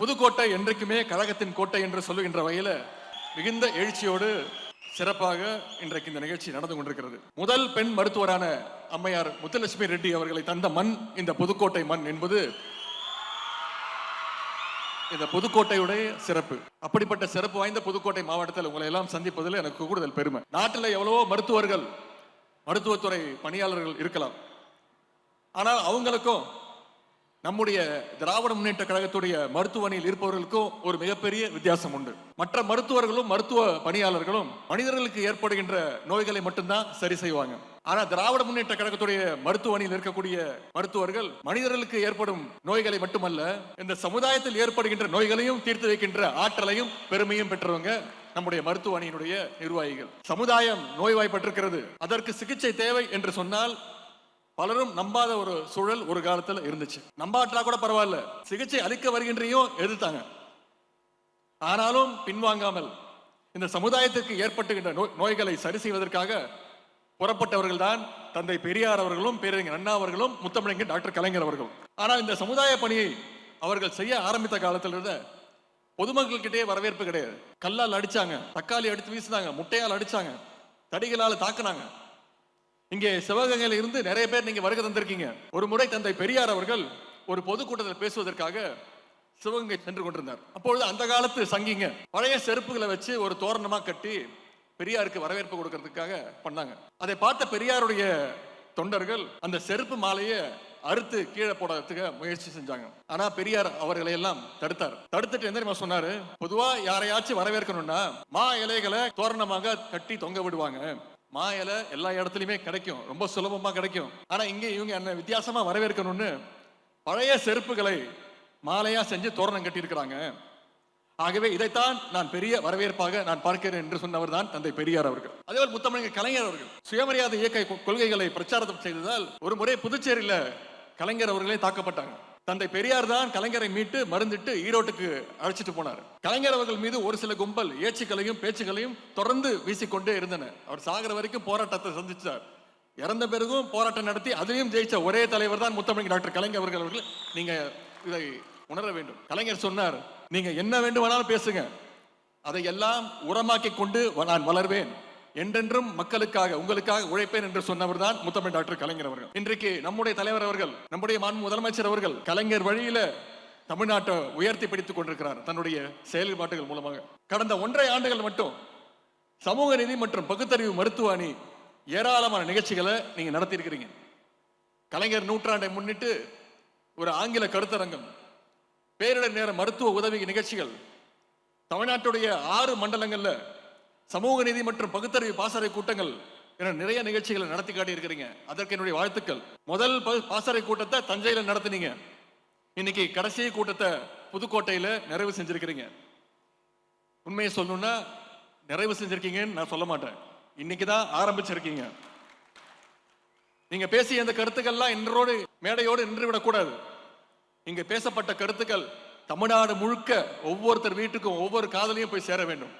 புதுக்கோட்டை என்றைக்குமே கழகத்தின் கோட்டை என்று சொல்லுகின்ற வகையில் மிகுந்த எழுச்சியோடு சிறப்பாக இன்றைக்கு இந்த நிகழ்ச்சி நடந்து கொண்டிருக்கிறது. முதல் பெண் மருத்துவரான அம்மையார் முத்துலட்சுமி ரெட்டி அவர்களை தந்த மண் இந்த புதுக்கோட்டை மண் என்பது இந்த புதுக்கோட்டையுடைய சிறப்பு. அப்படிப்பட்ட சிறப்பு வாய்ந்த புதுக்கோட்டை மாவட்டத்தில் உங்களை எல்லாம் சந்திப்பதில் எனக்கு கூடுதல் பெருமை. நாட்டில் எவ்வளவோ மருத்துவர்கள் மருத்துவத்துறை பணியாளர்கள் இருக்கலாம். ஆனால் அவங்களுக்கும் நம்முடைய திராவிட முன்னேற்ற கழகத்துடைய மருத்துவ அணியில் இருப்பவர்களுக்கும் ஒரு மிகப்பெரிய வித்தியாசம் உண்டு. மற்ற மருத்துவர்களும் மருத்துவ பணியாளர்களும் மனிதர்களுக்கு ஏற்படுகின்ற நோய்களை மட்டும்தான் சரி செய்வாங்க. ஆனா திராவிட முன்னேற்ற கழகத்துடைய மருத்துவமனையில் இருக்கக்கூடிய மருத்துவர்கள் மனிதர்களுக்கு ஏற்படும் நோய்களை மட்டுமல்ல இந்த சமுதாயத்தில் ஏற்படுகின்ற நோய்களையும் தீர்த்து வைக்கின்ற ஆற்றலையும் பெருமையும் பெற்றவங்க நம்முடைய மருத்துவ அணியினுடைய நிர்வாகிகள். சமுதாயம் நோய்வாய்ப்பட்டிருக்கிறது. அதற்கு சிகிச்சை தேவை என்று சொன்னால் பலரும் நம்பாத ஒரு சூழல் ஒரு காலத்தில் இருந்துச்சு. நம்பாட்டா கூட பரவாயில்ல. சிகிச்சை அளிக்க வருகின்றையும் எதிர்த்தாங்க. ஆனாலும் பின்வாங்காமல் இந்த சமுதாயத்திற்கு ஏற்பட்டுகின்ற நோய்- நோய்களை சரி செய்வதற்காக புறப்பட்டவர்கள் தான் தந்தை பெரியார் அவர்களும் பேரறிஞர் அண்ணா அவர்களும் முத்தமிழங்க டாக்டர் கலைஞர் அவர்களும். ஆனால் இந்த சமுதாய பணியை அவர்கள் செய்ய ஆரம்பித்த காலத்திலிருந்து பொதுமக்கள்கிட்டயே வரவேற்பு கிடையாது. கல்லால் அடிச்சாங்க தக்காளி அடித்து வீசினாங்க முட்டையால் அடிச்சாங்க தடிகளால் தாக்குனாங்க. இங்கே சிவகங்கையில் இருந்து நிறைய பேர் நீங்க வருகை தந்திருக்கீங்க. ஒரு முறை தந்தை பெரியார் அவர்கள் ஒரு பொதுக்கூட்டத்தில் பேசுவதற்காக சிவகங்கை சென்று கொண்டிருந்தார். அப்பொழுது அந்த காலத்து சங்கிங்க பழைய செருப்புகளை வச்சு ஒரு தோரணமா கட்டி பெரியாருக்கு வரவேற்பு கொடுக்கறதுக்காக பண்ணாங்க. அதை பார்த்த பெரியாருடைய தொண்டர்கள் அந்த செருப்பு மாலையை அறுத்து கீழே போடுறதுக்கு முயற்சி செஞ்சாங்க. ஆனா பெரியார் அவர்களை எல்லாம் தடுத்தார். தடுத்துட்டு என்ன சொன்னாரு? பொதுவா யாரையாச்சும் வரவேற்கணும்னா மா இலைகளை தோரணமாக கட்டி தொங்க விடுவாங்க. மா இலை எல்லா இடத்துலையுமே கிடைக்கும். ரொம்ப சுலபமாக கிடைக்கும். ஆனால் இங்கே இவங்க என்ன வித்தியாசமாக வரவேற்கணும்னு பழைய செருப்புகளை மாலையாக செஞ்சு தோரணம் கட்டியிருக்கிறாங்க. ஆகவே இதைத்தான் நான் பெரிய வரவேற்பாக நான் பார்க்கிறேன் என்று சொன்னவர் தான் தந்தை பெரியார் அவர்கள். அதேபோல் முத்தமிழர் கலைஞர் அவர்கள். சுயமரியாதை இயக்க கொள்கைகளை பிரச்சாரம் செய்ததால் ஒரு முறை புதுச்சேரியில் கலைஞர் அவர்களே தாக்கப்பட்டாங்க. தந்தை பெரியார் தான் கலைஞரை மீட்டு மருந்திட்டு ஈரோட்டுக்கு அழைச்சிட்டு போனார். கலைஞர் அவர்கள் மீது ஒரு சில கும்பல் ஏச்சுக்களையும் பேச்சுக்களையும் தொடர்ந்து வீசிக்கொண்டே இருந்தன. அவர் சாகிற வரைக்கும் போராட்டத்தை சந்திச்சார். இறந்த பிறகும் போராட்டம் நடத்தி அதிலையும் ஜெயிச்ச ஒரே தலைவர் தான் முத்தமிழ் டாக்டர் கலைஞர் அவர்கள் அவர்கள். நீங்க இதை உணர வேண்டும். கலைஞர் சொன்னார் நீங்க என்ன வேண்டுமானாலும் பேசுங்க. அதை எல்லாம் உரமாக்கி கொண்டு வ- நான் வளர்வேன். என்றென்றும் மக்களுக்காக உங்களுக்காக உழைப்பேன் என்று சொன்னவர் தான் முத்தமிழ் டாக்டர் கலைஞர் அவர்கள். இன்றைக்கு நம்முடைய தலைவர் அவர்கள் நம்முடைய மாண்பு முதலமைச்சர் அவர்கள் கலைஞர் வழியில தமிழ்நாட்டை உயர்த்தி பிடித்துக் கொண்டிருக்கிறார். தன்னுடைய செயல்பாட்டுகள் மூலமாக. கடந்த ஒன்றரை ஆண்டுகள் மட்டும் சமூக நீதி மற்றும் பகுத்தறிவு மருத்துவ அணி ஏராளமான நிகழ்ச்சிகளை நீங்க நடத்தியிருக்கிறீங்க. கலைஞர் நூற்றாண்டை முன்னிட்டு ஒரு ஆங்கில கருத்தரங்கம் பேரிடர் நேர மருத்துவ உதவி நிகழ்ச்சிகள் தமிழ்நாட்டுடைய ஆறு மண்டலங்களில் சமூக நீதி மற்றும் பகுத்தறிவு பாசறை கூட்டங்கள் என நிறைய நிகழ்ச்சிகளை நடத்தி காட்டியிருக்கிறீங்க. அதற்கு என்னுடைய வாழ்த்துக்கள். முதல் பாசறை கூட்டத்தை தஞ்சையில் நடத்தினீங்க. இன்னைக்கு கடைசி கூட்டத்தை புதுக்கோட்டையில் நிறைவு செஞ்சிருக்கிறீங்க. உண்மையை சொல்லணும்னா நிறைவு செஞ்சிருக்கீங்கன்னு நான் சொல்ல மாட்டேன். இன்னைக்கு தான் ஆரம்பிச்சிருக்கீங்க. நீங்க பேசிய அந்த கருத்துக்கள்லாம் இன்றோடு மேடையோடு நின்று விடக்கூடாது இங்க பேசப்பட்ட கருத்துக்கள் தமிழ்நாடு முழுக்க ஒவ்வொருத்தர் வீட்டுக்கும் ஒவ்வொரு காதலையும் போய் சேர வேண்டும்.